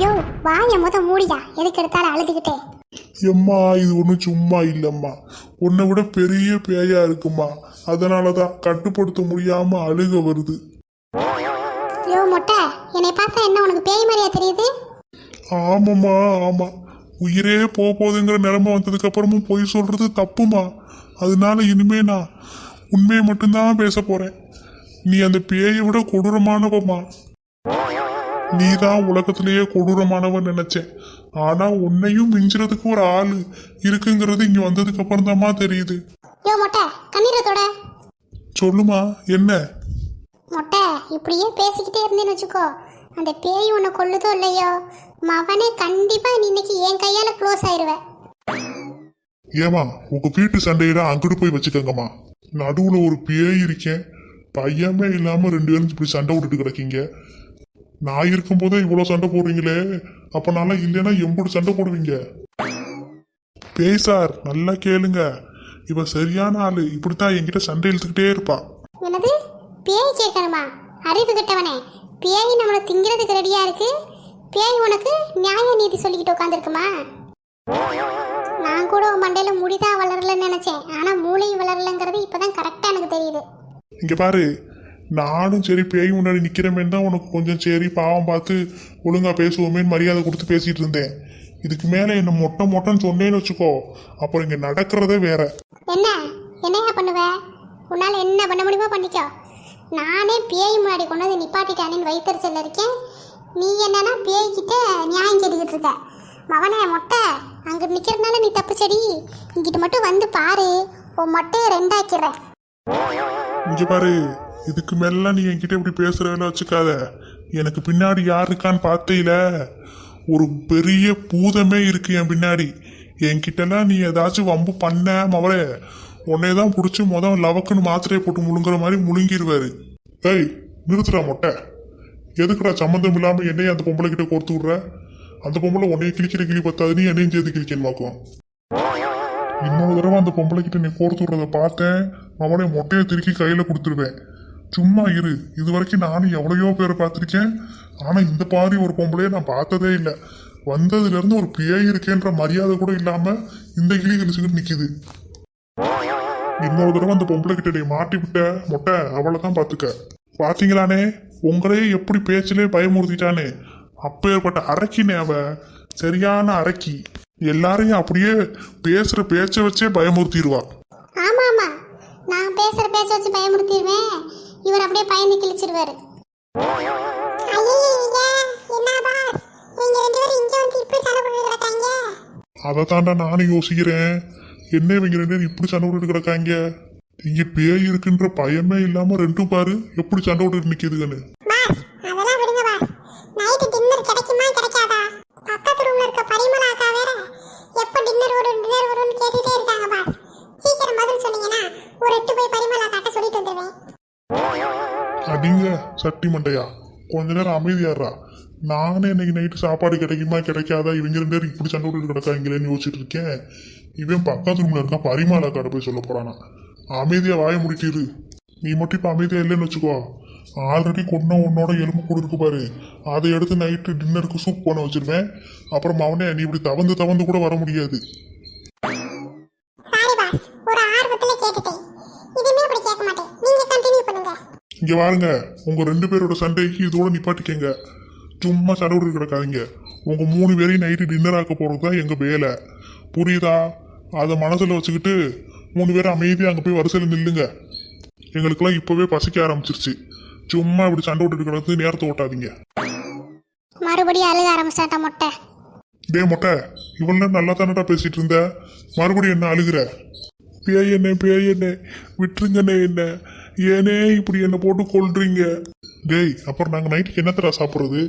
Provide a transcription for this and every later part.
யோ வாய முத மூடியா எதுக்கு எடுத்தாலும் அழுதுகிட்டே. எம்மா இது ஒன்றும் சும்மா இல்லைம்மா. உன்னை விட பெரிய பேயா இருக்குமா. அதனால தான் கட்டுப்படுத்த முடியாம அழுக வருது. யோ மொட்டை என்னை பார்த்தா என்ன உனக்கு பேய் மாதிரியா தெரியுது? ஆமாம்மா ஆமா. உயிரே போக போகுதுங்கிற நிலைமை வந்ததுக்கு அப்புறமும் பொய் சொல்றது தப்புமா? அதனால இனிமே நான் உண்மையை மட்டும்தான் பேச போறேன். நீ அந்த பேயை விட கொடூரமானவம்மா. நீ தான் உலகத்திலேயே கொடூரமானவன் நினைச்சேன். ஆனா உன்னையும் மிஞ்சுறதுக்கு ஒரு ஆளு இருக்குங்கிறது இங்க வந்ததுக்கு அப்புறம் தாம்மா தெரியுது. யோ மொட்டை கண்ணீரை தொட. சொல்லுமா என்ன? மொட்டை இப்படியே பேசிக்கிட்டே இருந்தேன்னு வச்சுக்கோ. அந்த பேய் உன்னை கொல்லுதோ இல்லையோ மவனே கண்டிப்பா நீ இன்னைக்கு என் கையால க்ளோஸ் ஆயிருவ. ஏமா உங்க வீட்டு சண்டையில அங்கிட்டு போய் வச்சுக்கோங்கம்மா. நடுவுல ஒரு பேய் இருக்கேன். பையமே இல்லாம ரெண்டு பேரும் இப்படி சண்டை விட்டுட்டு கிடக்கீங்க. நான் இருக்கும்போதே இவ்வளவு சண்டை போடுறீங்களே. அப்ப நல்லா இல்லைன்னா எம்புடு சண்டை போடுவீங்க. பேய் சார் நல்லா கேளுங்க. இவ சரியான ஆளு. இப்படித்தான் என்கிட்ட சண்டை இழுத்துக்கிட்டே இருப்பா. என்னது? பேய் கேட்கணுமா? அறிவு கெட்டவனே. பேய் நம்மளை திங்கிறதுக்கு ரெடியா இருக்கு? பேய் உனக்கு நியாய நீதி சொல்லிக்கிட்டு உட்காந்துருக்குமா நான் கூட மண்டையில முடிதான் வளரலன்னு நினைச்சேன். ஆனா மூளையும் வளரலங்கிறது இப்பதான் கரெக்டா எனக்கு தெரியுது. இங்க பாரு. நானும் சரி பேய் முன்னாடி நிக்கிறமேன்னு தான் உனக்கு கொஞ்சம் சரி பாவம் பார்த்து ஒழுங்கா பேசுவோமேன்னு மரியாதை கொடுத்து பேசிட்டு இருந்தேன். இதுக்கு மேல என்ன மொட்டை மொட்டைன்னு சொன்னேன்னு வச்சுக்கோ. அப்புறம் இங்க நடக்கிறதே வேற. என்ன? என்னையா பண்ணுவ? உன்னால என்ன பண்ண முடியுமோ பண்ணிக்கோ. நானே பேய் முன்னாடி கொண்டு வந்து நிப்பாட்டிட்டானேன்னு வைத்தறிச்சல்ல இருக்கேன். நீ என்னன்னா பேய்கிட்ட நியாயம் கேட்டுக்கிட்டு இருக்க. மவனே மொட்டை அங்க நிக்கிறதுனால நீ தப்பு செடி இங்கிட்டு மட்டும் வந்து பாரு. உன் மொட்டையை ரெண்டாக்கிறேன் இங்க பாரு. இதுக்கு மேல நீ என்கிட்ட இப்படி பேசுற வேலை வச்சுக்காத. எனக்கு பின்னாடி யார் இருக்கான்னு பார்த்தீல. ஒரு பெரிய பூதமே இருக்கு என் பின்னாடி. என்கிட்டலாம் நீ ஏதாச்சும் வம்பு பண்ண மவளே. உன்னே தான் பிடிச்சி மொதல் லவக்குன்னு மாத்திரையை போட்டு முழுங்குற மாதிரி முழுங்கிடுவாரு ஏய் நிறுத்துடா மொட்டை. எதுக்குடா சம்மந்தம் இல்லாமல் என்னையும் அந்த பொம்பளை கிட்ட கொடுத்து விட்ற? அந்த பொம்பளை உன்னைய கிழிக்கிற கிளி பத்தாது நீ என்னையும் சேர்த்து கிழிக்கணுமாக்கும் இன்னொரு தடவை அந்த பொம்பளை கிட்ட நீ கோர்த்து விடுறத பார்த்தேன். அவனை மொட்டையை திருக்கி கையில் கொடுத்துருவேன். சும்மா இரு. இது வரைக்கும் நானும் எவ்வளையோ பேரை பார்த்துருக்கேன். ஆனால் இந்த மாதிரி ஒரு பொம்பளைய நான் பார்த்ததே இல்லை. வந்ததுலேருந்து ஒரு பேய் இருக்கேன்ற மரியாதை கூட இல்லாமல் இந்த கிளி கழிச்சுக்கிட்டு நிற்கிது இன்னொரு தடவை அந்த பொம்பளை கிட்ட நீ மாட்டி விட்ட மொட்டை அவளை தான் பார்த்துக்க. பார்த்தீங்களானே உங்களையே எப்படி பேச்சிலே பயமுறுத்திட்டானே? அப்பேற்பட்ட அரக்கினே அவ. சரியான அரைக்கி. எல்லாரையும் அப்படியே பேசுற பேச்சை வச்சே பயமுறுத்திடுவா. ஆமா ஆமா நான் பேசுற பேச்ச வச்சு பயமுறுத்திடுவேன். இவர் அப்படியே பயந்து கிழிச்சிருவாரு. அதை தாண்டா நானும் யோசிக்கிறேன். என்ன இவங்க ரெண்டு பேரும் இப்படி சண்டை விட்டுட்டு கிடக்காங்க? இங்க பேய் இருக்குன்ற பயமே இல்லாம ரெண்டும் பாரு எப்படி சண்டை பதில் சொன்னீங்கன்னா ஒரு எட்டு போய் பரிமளா அக்காட்ட சொல்லிட்டு வந்துடுவேன் அடிங்க சட்டி மண்டையா? கொஞ்ச நேரம் அமைதியாடுறா. நானே இன்னைக்கு நைட்டு சாப்பாடு கிடைக்குமா கிடைக்காதா? இவங்க ரெண்டு பேரும் இப்படி சண்டை விட்டுட்டு கிடக்காங்களேன்னு யோசிச்சுட்டு இருக்கேன். இவன் பக்கத்து ரூமில் இருக்கான் பரிமாலா போய் சொல்ல போறானா. அமைதியாக வாய முடிக்கிரு நீ மட்டும் இப்ப அமைதியாக இல்லைன்னு வச்சுக்கோ. ஆல்ரெடி கொன்ன உன்னோட எலும்பு கூட இருக்கு பாரு. அதை எடுத்து நைட்டு டின்னருக்கு சூப் பண்ண வச்சிருவேன். அப்புறம் அவனே நீ இப்படி தவந்து தவந்து கூட வர முடியாது சாரி பாஸ் ஒரு ஆர்வத்துல கேட்டுட்டேன் இனிமே அப்படி கேட்க மாட்டேன் நீங்க கண்டினியூ பண்ணுங்க இங்க பாருங்க உங்க ரெண்டு பேரோட சண்டைக்கு இதோட நிப்பாட்டிக்கங்க. சும்மா சண்டை விட்டு கிடக்காதீங்க. உங்க மூணு பேரையும் நைட்டு டின்னர் ஆக்க போறது தான் எங்க வேலை. புரியுதா? அதை மனசுல வச்சுக்கிட்டு மூணு பேரும் அமைதியா அங்க போய் வரிசையில் நில்லுங்க. எங்களுக்கெல்லாம் இப்பவே பசிக்க ஆரம்பிச்சிருச்சு. சும்மா இப்படி சண்டை விட்டுட்டு கிடந்து நேரத்தை ஓட்டாதீங்க. மறுபடியும் அழுக ஆரம்பிச்சாட்ட மொட்டை? டே மொட்டை இவ்வளவு நேரம் நல்லா தானடா பேசிட்டு இருந்த? மறுபடியும் என்ன அழுகுற? பேய் என்ன பேய் என்ன விட்டுருங்கண்ணே என்ன. ஏனே இப்படி என்ன போட்டு கொல்றீங்க? டேய் அப்புறம் நாங்க நைட்டுக்கு என்னத்தடா சாப்பிடுறது?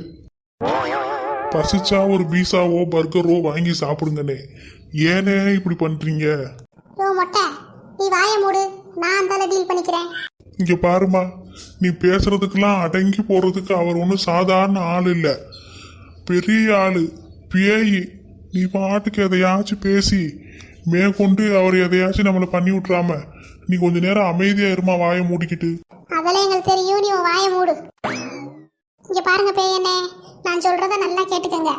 பசிச்சா ஒரு பீஸாவோ பர்கரோ வாங்கி சாப்பிடுங்கண்ணே. ஏனே இப்படி பண்றீங்க? மொட்டை நீ வாய மூடு. நான் அந்தால டீல் பண்ணிக்கிறேன். இங்க பாருமா நீ பேசுறதுக்கெல்லாம் அடங்கி போறதுக்கு அவர் ஒன்றும் சாதாரண ஆள் இல்ல. பெரிய ஆளு பேய். நீ பாட்டுக்கு எதையாச்சும் பேசி மேற்கொண்டு அவர் எதையாச்சும் நம்மளை பண்ணி விட்டுறாம நீ கொஞ்ச நேரம் அமைதியா இருமா வாயை மூடிக்கிட்டு. அதெல்லாம் எங்களுக்கு தெரியும். நீ உன் வாயை மூடு. இங்க பாருங்க பேயனே நான் சொல்றத நல்லா கேட்டுக்கங்க.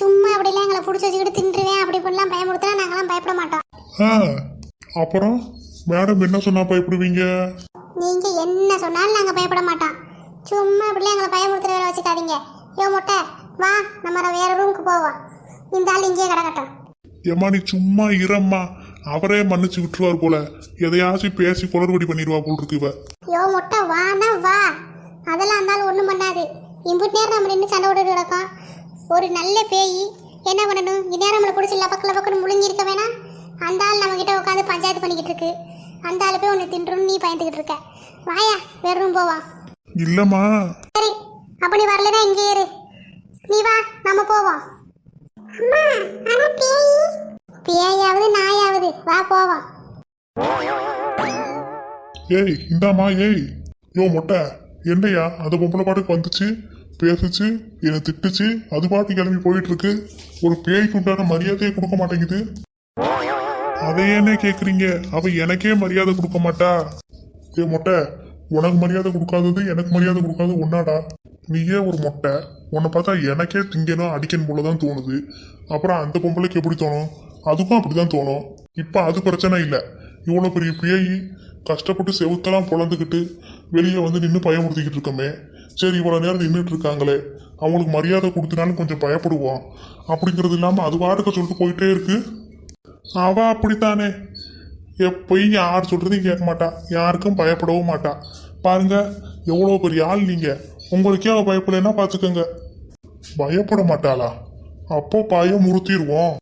சும்மா அப்படிலாம் எங்களை பிடிச்சி வச்சுக்கிட்டு தின்றுவேன். அப்படி இப்படிலாம் பயமுறுத்தினா நாங்களாம் பயப்பட மாட்டோம். ஆ அப்புறம் மேடம் என்ன சொன்னா பயப்படுவீங்க? நீங்க என்ன சொன்னாலும் நாங்க பயப்பட மாட்டோம். சும்மா அப்படிலாம் எங்களை பயமுறுத்துற வேலை வச்சுக்காதீங்க. யோ முட்டை வா நம்ம வேற ரூமுக்கு போவோம். இந்த ஆள் இங்கேயே கிடக்கட்டும் ஏம்மா நீ சும்மா இரம்மா. அவரே மன்னிச்சு விட்டுருவார் போல. எதையாச்சும் பேசி குளறுபடி பண்ணிடுவா போல் இருக்கு இவ. யோ முட்டை வானா வா. அதெல்லாம் இருந்தாலும் ஒன்றும் பண்ணாது. இம்புட்டு நேரம் நம்ம நின்று சண்டை விட்டுட்டு கிடக்கோம். ஒரு நல்ல பேய். என்ன பண்ணணும்? இந்நேரம் நம்மளை பிடிச்சி லபக்கு லபக்குன்னு முழுங்கி இருக்க வேணாம். அந்த ஆள் நம்ம கிட்ட உட்காந்து பஞ்சாயத்து பண்ணிக்கிட்டு இருக்கு. அந்த ஆள் போய் உன்னை தின்றுன்னு நீ பயந்துக்கிட்டு இருக்க. வாயா வேற ரூம் போவா. இல்லம்மா. சரி அப்ப நீ வரலனா இங்கே இரு. நீ வா நம்ம போவோம். அம்மா ஆனா பேய். பேயாவது நாயாவது. வா போவோம் ஏய் இந்தாம்மா ஏய். யோ மொட்டை. என்னையா? அந்த பொம்பளை பாட்டுக்கு வந்துச்சு பேசுச்சு என்னை திட்டுச்சு அது பாட்டு கிளம்பி போயிட்டு இருக்கு ஒரு பேய்க்கு உண்டான மரியாதையை கொடுக்க மாட்டேங்குது. அதை என்ன கேக்குறீங்க? அவ எனக்கே மரியாதை கொடுக்க மாட்டா. ஏ மொட்டை உனக்கு மரியாதை கொடுக்காதது எனக்கு மரியாதை கொடுக்காது ஒன்னாடா? நீயே ஒரு மொட்டை. உன்னை பார்த்தா எனக்கே திங்கணும் அடிக்கணும் போல தான் தோணுது. அப்புறம் அந்த பொம்பளைக்கு எப்படி தோணும்? அதுக்கும் அப்படிதான் தோணும். இப்போ அது பிரச்சனை இல்லை. இவ்வளோ பெரிய பேய் கஷ்டப்பட்டு செவுத்தெல்லாம் பொழந்துக்கிட்டு வெளியே வந்து நின்று பயமுறுத்திக்கிட்டு இருக்கோமே. சரி இவ்வளோ நேரம் நின்றுட்டு இருக்காங்களே. அவங்களுக்கு மரியாதை கொடுத்தினாலும் கொஞ்சம் பயப்படுவோம். அப்படிங்கிறது இல்லாமல் அது பாட்டுக்கு சொல்லிட்டு போயிட்டே இருக்கு. அவ அப்படித்தானே. எப்பயும் யார் சொல்கிறதையும் கேட்க மாட்டா. யாருக்கும் பயப்படவும் மாட்டா. பாருங்க எவ்வளோ பெரிய ஆள் நீங்கள் உங்களுக்கே அவள் பயப்படலைன்னா பார்த்துக்கோங்க பயப்பட மாட்டாளா? அப்போ பயம் முறுத்திடுவோம்.